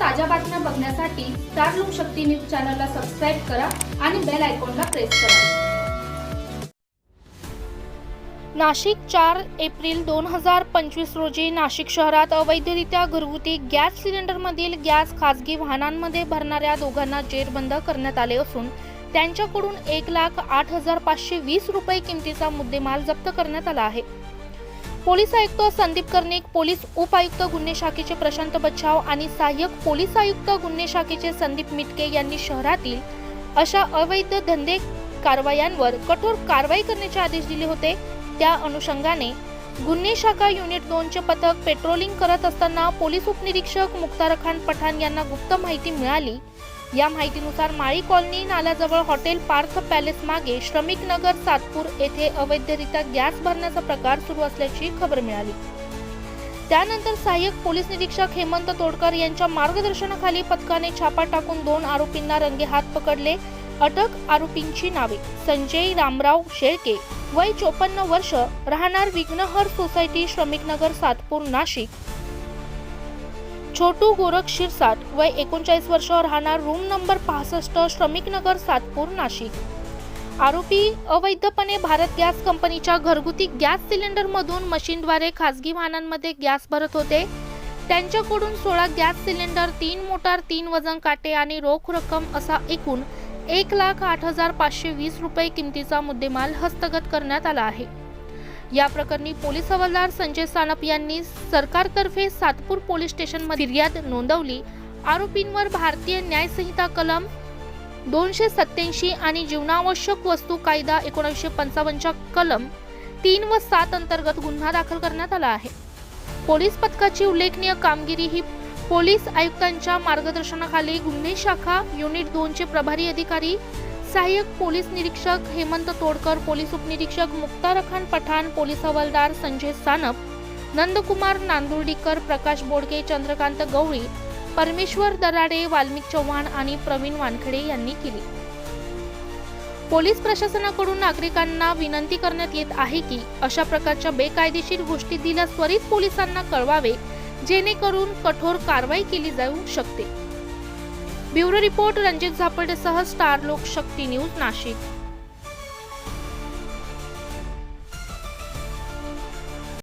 ताज्या बातम्या बघण्यासाठी स्टार लोकशक्ती न्यूज चॅनलला सबस्क्राईब करा आणि बेल आयकॉनला प्रेस करा. नाशिक चार एप्रिल दोन हजार पंचवीस रोजी नाशिक शहरात अवैधरित्या घरगुती गॅस सिलेंडरमधील गॅस खाजगी वाहनांमध्ये भरणाऱ्या दोघांना जेरबंद करण्यात आले असून त्यांच्याकडून एक लाख आठ हजार पाचशे वीस रुपये किमतीचा मुद्देमाल जप्त करण्यात आला आहे. पोलीस आयुक्त संदीप कर्णिक पोलीस उपायुक्त गुन्हे शाखेचे प्रशांत बच्छाव आणि सहाय्यक पोलीस आयुक्त गुन्हे शाखेचे संदीप मिटके यांनी शहरातील अशा अवैध धंदे कारवायांवर कठोर कारवाई करण्याचे आदेश दिले होते. त्या अनुषंगाने गुन्हे शाखा युनिट दोनचे पथक पेट्रोलिंग करत असताना पोलीस उपनिरीक्षक मुख्तार खान पठाण यांना गुप्त माहिती मिळाली. या माहितीनुसार माळी कॉलनी नाल्याजवळ हॉटेल पार्थ पॅलेस मागे श्रमिक नगर सातपूर येथे अवैधरित्या गॅस भरण्याचा प्रकार सुरू असल्याची खबर मिळाली. त्यानंतर सहाय्यक पोलीस निरीक्षक हेमंत तोडकर यांच्या मार्गदर्शनाखाली पथकाने छापा टाकून दोन आरोपींना रंगेहात पकडले. अटक आरोपींची नावे संजय रामराव शेळके वय चोपन्न वर्ष राहणार विघ्नहर सोसायटी श्रमिकनगर सातपूर नाशिक. छोटू गोरख शिरसाट वय एकोणचाळीस वर्ष राहणार रूम नंबर पासष्ट श्रमिकनगर सातपूर नाशिक. आरोपी अवैधपणे भारत गॅस कंपनीच्या घरगुती गॅस सिलेंडरमधून मशीनद्वारे खासगी वाहनांमध्ये गॅस भरत होते. त्यांच्याकडून सोळा गॅस सिलेंडर तीन मोटार तीन वजन काटे आणि रोख रक्कम असा एकूण एक लाख आठ हजार पाचशे वीस रुपये किमतीचा मुद्देमाल हस्तगत करण्यात आला आहे. या प्रकरणी पोलीस हवालदार संजय सानप यांनी सरकारतर्फे सातपूर पोलीस स्टेशनमध्ये फिर्याद नोंदवली. आरोपींवर भारतीय न्याय संहिता कलम दोनशे सत्याऐंशी आणि जीवनावश्यक वस्तू कायदा एकोणीसशे पंचावन्नच्या कलम तीन व सात अंतर्गत गुन्हा दाखल करण्यात आला आहे. पोलीस पथकाची उल्लेखनीय कामगिरी ही पोलीस आयुक्तांच्या मार्गदर्शनाखाली गुन्हे शाखा युनिट दोनचे प्रभारी अधिकारी सहाय्यक पोलीस निरीक्षक हेमंत तोडकर पोलीस उपनिरीक्षक मुक्तार खान पठाण पोलीस हवालदार संजय सानप नंदकुमार नांदुर्डीकर प्रकाश बोडके चंद्रकांत गवळी परमेश्वर दराडे वाल्मिक चव्हाण आणि प्रवीण वानखडे यांनी केली. पोलीस प्रशासनाकडून नागरिकांना विनंती करण्यात येत आहे की अशा प्रकारच्या बेकायदेशीर गोष्टी दिल्या त्वरित पोलिसांना कळवावे जेणेकरून कठोर कारवाई केली जाऊ शकते. ब्युरो रिपोर्ट रणजित झापर्डेसह स्टार लोकशक्ती न्यूज नाशिक.